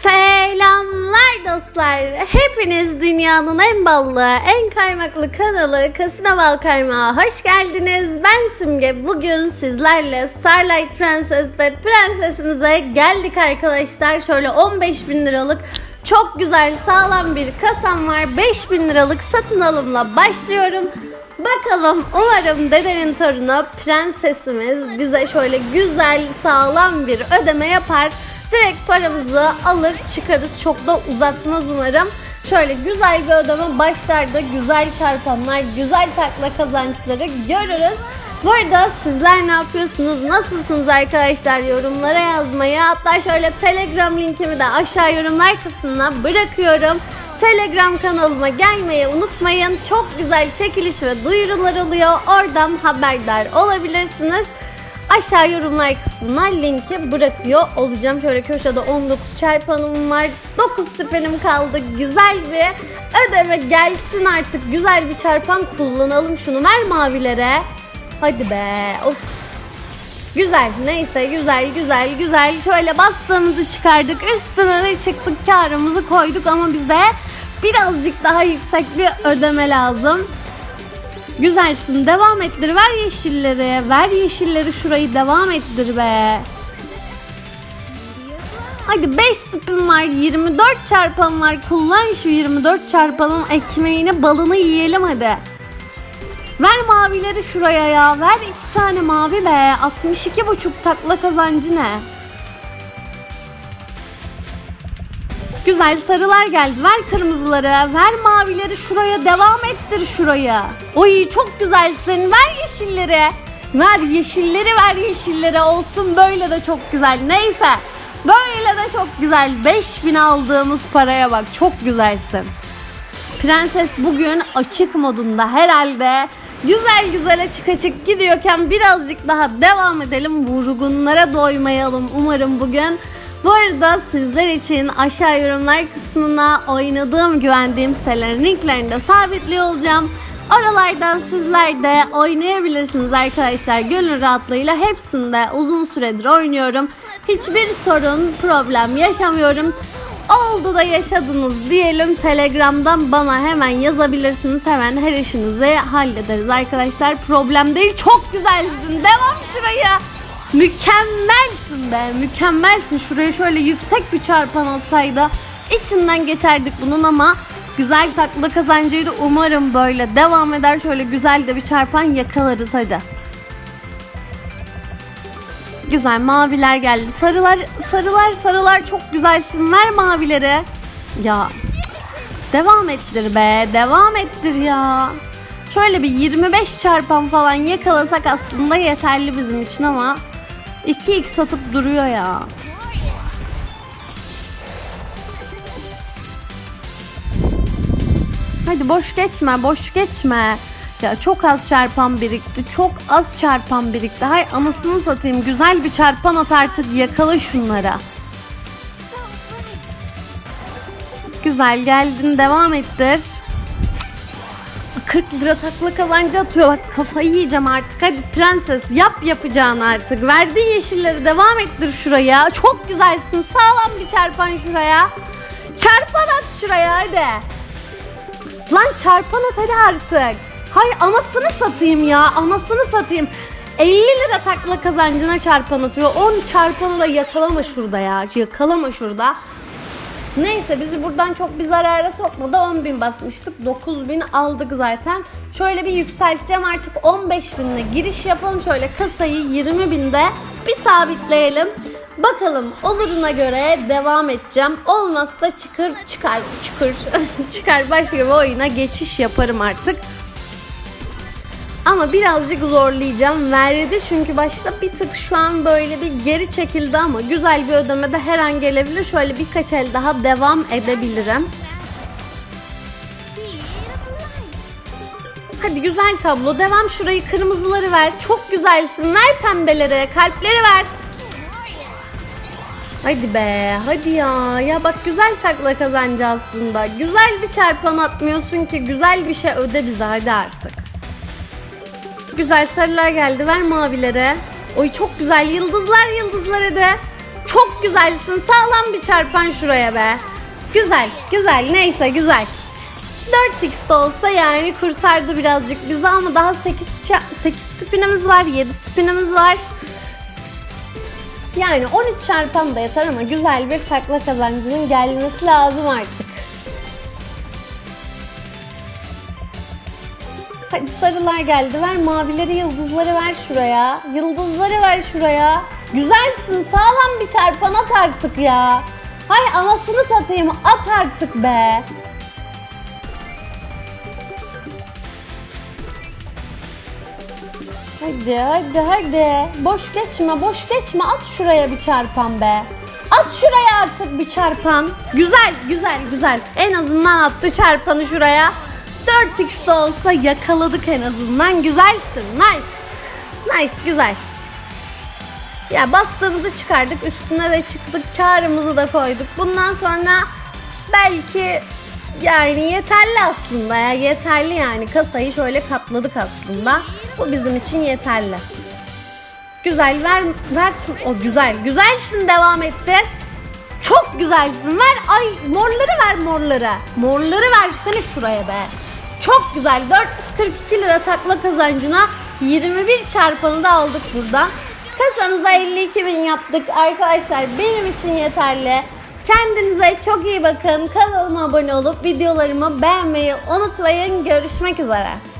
Selamlar dostlar. Hepiniz dünyanın en ballı, en kaymaklı kanalı Kasına Bal Kaymağı hoş geldiniz. Ben Simge. Bugün sizlerle Starlight Princess'te prensesimize geldik arkadaşlar. Şöyle 15 bin liralık çok güzel sağlam bir kasam var. 5 bin liralık satın alımla başlıyorum. Bakalım umarım dedenin torunu prensesimiz bize şöyle güzel sağlam bir ödeme yapar. Direkt paramızı alır çıkarız. Çok da uzatmaz umarım. Şöyle güzel bir ödeme başlarda güzel çarpanlar, güzel takla kazançları görürüz. Bu arada sizler ne yapıyorsunuz? Nasılsınız arkadaşlar? Yorumlara yazmayı hatta şöyle Telegram linkimi de aşağı yorumlar kısmına bırakıyorum. Telegram kanalıma gelmeyi unutmayın. Çok güzel çekiliş ve duyurular oluyor. Oradan haberdar olabilirsiniz. Aşağı yorumlar kısmına linki bırakıyor olacağım. Şöyle köşede 19 çarpanım var. 9 stipenim kaldı. Güzel bir ödeme gelsin artık. Güzel bir çarpan kullanalım şunu. Ver mavilere. Hadi be. Of. Güzel. Neyse güzel güzel güzel. Şöyle bastığımızı çıkardık. Üstüne de çıktık. Karımızı koyduk ama bize birazcık daha yüksek bir ödeme lazım. Güzelsin. Devam ettir. Ver yeşilleri. Ver yeşilleri şurayı devam ettir be. Hadi 5 spin var. 24 çarpan var. Kullan şu 24 çarpanın ekmeğini balını yiyelim hadi. Ver mavileri şuraya ya. Ver iki tane mavi be. 62 buçuk takla kazancı ne? Güzel sarılar geldi. Ver kırmızıları. Ver mavileri şuraya. Devam ettir şurayı. Oy çok güzelsin. Ver yeşilleri. Ver yeşilleri ver yeşilleri. Olsun böyle de çok güzel. Neyse. Böyle de çok güzel. 5000 aldığımız paraya bak. Çok güzelsin. Prenses bugün açık modunda herhalde güzel güzel açık açık gidiyorken birazcık daha devam edelim. Vurgunlara doymayalım umarım bugün. Bu arada sizler için aşağı yorumlar kısmına oynadığım güvendiğim sitelerin linklerini de sabitliyor olacağım. Oralardan sizler de oynayabilirsiniz arkadaşlar. Gönül rahatlığıyla hepsinde uzun süredir oynuyorum. Hiçbir sorun, problem yaşamıyorum. Oldu da yaşadınız diyelim. Telegram'dan bana hemen yazabilirsiniz. Hemen her işinizi hallederiz arkadaşlar. Problem değil. Çok güzelsin. Devam şuraya. Mükemmelsin be. Mükemmelsin. Şuraya şöyle yüksek bir çarpan olsaydı içinden geçerdik bunun ama güzel takla kazancıydı. Umarım böyle devam eder. Şöyle güzel de bir çarpan yakalarız hadi. Güzel maviler geldi. Sarılar, sarılar, sarılar çok güzelsin. Ver mavileri. Ya devam ettir be. Devam ettir ya. Şöyle bir 25 çarpan falan yakalasak aslında yeterli bizim için ama 2x satıp duruyor ya. Hadi boş geçme, boş geçme. Ya çok az çarpan birikti. Çok az çarpan birikti. Hay anasını satayım. Güzel bir çarpan at artık. Yakala şunlara. Güzel geldin. Devam ettir. 40 lira takla kazancı atıyor. Bak kafayı yiyeceğim artık. Hadi prenses yap yapacağını artık. Verdiği yeşilleri devam ettir şuraya. Çok güzelsin. Sağlam bir çarpan şuraya. Çarpan at şuraya hadi. Lan çarpan at hadi artık. Hay anasını satayım ya. Anasını satayım. 50 lira takla kazancına çarpan atıyor. 10 çarpanı da yakalama şurada ya. Yakalama şurada. Neyse bizi buradan çok bir zarara sokmadı. 10 bin basmıştık. 9 bin aldık zaten. Şöyle bir yükselteceğim artık 15 binle giriş yapalım. Şöyle kasayı 20 binde bir sabitleyelim. Bakalım oluruna göre devam edeceğim. Olmazsa çıkır çıkar çıkır çıkar başka bir oyuna geçiş yaparım artık. Ama birazcık zorlayacağım. Verdi çünkü başta bir tık şu an böyle bir geri çekildi ama güzel bir ödeme de her an gelebilir. Şöyle birkaç el daha devam edebilirim. Hadi güzel tablo. Devam şurayı kırmızıları ver. Çok güzelsin. Ver pembeleri. Kalpleri ver. Hadi be. Hadi ya. Ya bak güzel takla kazancı aslında. Güzel bir çarpan atmıyorsun ki. Güzel bir şey öde bize hadi artık. Güzel sarılar geldi. Ver mavilere. Oy çok güzel. Yıldızlar yıldızlar hadi. Çok güzelsin. Sağlam bir çarpan şuraya be. Güzel, güzel. Neyse güzel. 4x de olsa yani kurtardı birazcık bizi ama daha 8, 8 spinimiz var, 7 spinimiz var. Yani 13 çarpan da yeter ama güzel bir takla kazancının gelmesi lazım artık. Hadi sarılar geldi. Ver mavileri, yıldızları ver şuraya. Yıldızları ver şuraya. Güzelsin. Sağlam bir çarpan at artık ya. Hay anasını satayım. At artık be. Hadi hadi hadi. Boş geçme boş geçme. At şuraya bir çarpan be. At şuraya artık bir çarpan. Güzel güzel güzel. En azından attı çarpanı şuraya. 4x de olsa yakaladık en azından. Güzelsin. Nice. Nice güzel. Ya bastığımızı çıkardık. Üstüne de çıktık. Karımızı da koyduk. Bundan sonra belki yani yeterli aslında ya. Yeterli yani. Kasayı şöyle katladık aslında. Bu bizim için yeterli. Güzel ver ver o güzel güzelsin devam etti. Çok güzelsin ver ay morları ver morları. Morları versene şuraya be. Çok güzel 442 lira takla kazancına 21 çarpanı da aldık buradan. Kasamıza 52 bin yaptık arkadaşlar benim için yeterli. Kendinize çok iyi bakın. Kanalıma abone olup videolarımı beğenmeyi unutmayın. Görüşmek üzere.